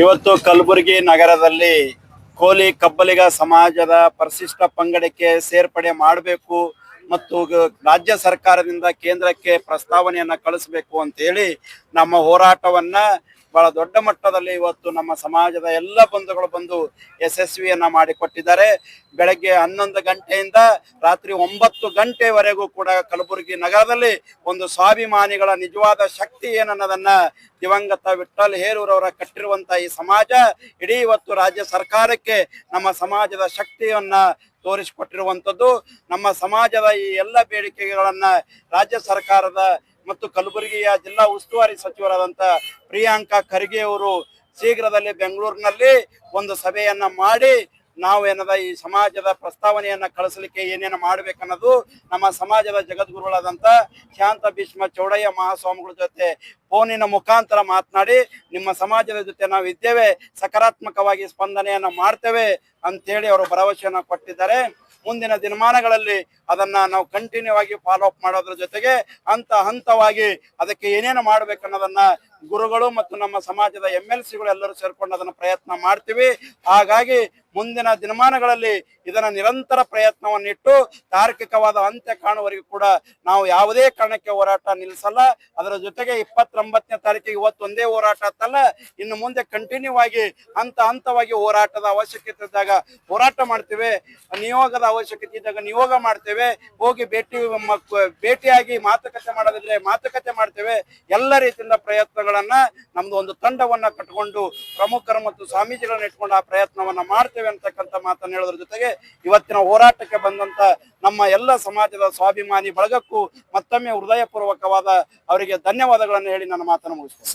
ಇವತ್ತು ಕಲಬುರಗಿ ನಗರದಲ್ಲಿ ಕೋಲಿ ಕಬ್ಬಲಿಗ ಸಮಾಜದ ಪರಿಶಿಷ್ಟ ಪಂಗಡಕ್ಕೆ ಸೇರ್ಪಡೆ ಮಾಡಬೇಕು. ಮತ್ತು ರಾಜ್ಯ ಸರ್ಕಾರದಿಂದ ಕೇಂದ್ರಕ್ಕೆ ಪ್ರಸ್ತಾವನೆಯನ್ನ ಕಳಿಸಬೇಕು ಅಂತ ಹೇಳಿ ನಮ್ಮ ಹೋರಾಟವನ್ನ ಬಹಳ ದೊಡ್ಡ ಮಟ್ಟದಲ್ಲಿ ಇವತ್ತು ನಮ್ಮ ಸಮಾಜದ ಎಲ್ಲ ಬಂಧುಗಳು ಬಂದು ಯಶಸ್ವಿಯನ್ನ ಮಾಡಿಕೊಟ್ಟಿದ್ದಾರೆ. ಬೆಳಗ್ಗೆ ಹನ್ನೊಂದು ಗಂಟೆಯಿಂದ ರಾತ್ರಿ ಒಂಬತ್ತು ಗಂಟೆವರೆಗೂ ಕೂಡ ಕಲಬುರಗಿ ನಗರದಲ್ಲಿ ಒಂದು ಸ್ವಾಭಿಮಾನಿಗಳ ನಿಜವಾದ ಶಕ್ತಿ ಏನನ್ನೋದನ್ನ ದಿವಂಗತ ವಿಠಲ್ ಹೇರೂರವರ ಕಟ್ಟಿರುವಂತಹ ಈ ಸಮಾಜ, ಇಡೀ ಇವತ್ತು ರಾಜ್ಯ ಸರ್ಕಾರಕ್ಕೆ ನಮ್ಮ ಸಮಾಜದ ಶಕ್ತಿಯನ್ನ ತೋರಿಸಿಕೊಟ್ಟಿರುವಂತದ್ದು ನಮ್ಮ ಸಮಾಜದ ಈ ಎಲ್ಲ ಬೇಡಿಕೆಗಳನ್ನ ರಾಜ್ಯ ಸರ್ಕಾರದ ಮತ್ತು ಕಲಬುರಗಿಯ ಜಿಲ್ಲಾ ಉಸ್ತುವಾರಿ ಸಚಿವರಾದಂಥ ಪ್ರಿಯಾಂಕಾ ಖರ್ಗೆ ಅವರು ಶೀಘ್ರದಲ್ಲಿ ಬೆಂಗಳೂರಿನಲ್ಲಿ ಒಂದು ಸಭೆಯನ್ನ ಮಾಡಿ ನಾವು ಏನದ ಈ ಸಮಾಜದ ಪ್ರಸ್ತಾವನೆಯನ್ನ ಕಳಿಸಲಿಕ್ಕೆ ಏನೇನು ಮಾಡ್ಬೇಕನ್ನೋದು ನಮ್ಮ ಸಮಾಜದ ಜಗದ್ಗುರುಗಳಾದಂತ ಶಾಂತ ಭೀಷ್ಮ ಚೌಡಯ್ಯ ಮಹಾಸ್ವಾಮಿಗಳ ಜೊತೆ ಫೋನಿನ ಮುಖಾಂತರ ಮಾತನಾಡಿ ನಿಮ್ಮ ಸಮಾಜದ ಜೊತೆ ನಾವು ಇದ್ದೇವೆ, ಸಕಾರಾತ್ಮಕವಾಗಿ ಸ್ಪಂದನೆಯನ್ನ ಮಾಡ್ತೇವೆ ಅಂತೇಳಿ ಅವರು ಭರವಸೆಯನ್ನು ಕೊಟ್ಟಿದ್ದಾರೆ. ಮುಂದಿನ ದಿನಮಾನಗಳಲ್ಲಿ ಅದನ್ನ ನಾವು ಕಂಟಿನ್ಯೂ ಆಗಿ ಫಾಲೋ ಅಪ್ ಮಾಡೋದ್ರ ಜೊತೆಗೆ ಹಂತ ಹಂತವಾಗಿ ಅದಕ್ಕೆ ಏನೇನು ಮಾಡ್ಬೇಕನ್ನೋದನ್ನ ಗುರುಗಳು ಮತ್ತು ನಮ್ಮ ಸಮಾಜದ ಎಂ ಎಲ್ ಸಿಗಳು ಎಲ್ಲರೂ ಸೇರ್ಕೊಂಡು ಅದನ್ನ ಪ್ರಯತ್ನ ಮಾಡ್ತೀವಿ. ಹಾಗಾಗಿ ಮುಂದಿನ ದಿನಮಾನಗಳಲ್ಲಿ ಇದನ್ನ ನಿರಂತರ ಪ್ರಯತ್ನವನ್ನಿಟ್ಟು ತಾರ್ಕಿಕವಾದ ಅಂತ್ಯ ಕಾಣುವವರಿಗೂ ಕೂಡ ನಾವು ಯಾವುದೇ ಕಾರಣಕ್ಕೆ ಹೋರಾಟ ನಿಲ್ಲಿಸಲ್ಲ. ಅದರ ಜೊತೆಗೆ ಇಪ್ಪತ್ತೊಂಬತ್ತನೇ ತಾರೀಕಿಗೆ ಇವತ್ತು ಒಂದೇ ಹೋರಾಟ ಅಂತಲ್ಲ, ಇನ್ನು ಮುಂದೆ ಕಂಟಿನ್ಯೂ ಆಗಿ ಹಂತ ಹಂತವಾಗಿ ಹೋರಾಟದ ಅವಶ್ಯಕತೆ ಇದ್ದಾಗ ಹೋರಾಟ ಮಾಡ್ತೇವೆ. ನಿಯೋಗದ ಅವಶ್ಯಕತೆ ಇದ್ದಾಗ ನಿಯೋಗ ಮಾಡ್ತೇವೆ. ಹೋಗಿ ಭೇಟಿ ಭೇಟಿಯಾಗಿ ಮಾತುಕತೆ ಮಾಡೋದಿದ್ರೆ ಮಾತುಕತೆ ಮಾಡ್ತೇವೆ. ಎಲ್ಲ ರೀತಿಯಿಂದ ಪ್ರಯತ್ನಗಳನ್ನ ನಮ್ದು ಒಂದು ತಂಡವನ್ನ ಕಟ್ಕೊಂಡು ಪ್ರಮುಖರು ಮತ್ತು ಸ್ವಾಮೀಜಿಗಳನ್ನ ಇಟ್ಕೊಂಡು ಆ ಪ್ರಯತ್ನವನ್ನ ಮಾಡ್ತೇವೆ. ಅಂತಕ್ಕಂಥ ಮಾತನ್ನು ಹೇಳೋದ್ರ ಜೊತೆಗೆ ಇವತ್ತಿನ ಹೋರಾಟಕ್ಕೆ ಬಂದಂತ ನಮ್ಮ ಎಲ್ಲ ಸಮಾಜದ ಸ್ವಾಭಿಮಾನಿ ಬಳಗಕ್ಕೂ ಮತ್ತೊಮ್ಮೆ ಹೃದಯಪೂರ್ವಕವಾದ ಅವರಿಗೆ ಧನ್ಯವಾದಗಳನ್ನು ಹೇಳಿ ನನ್ನ ಮಾತನ್ನು ಮುಗಿಸ್ತೇನೆ.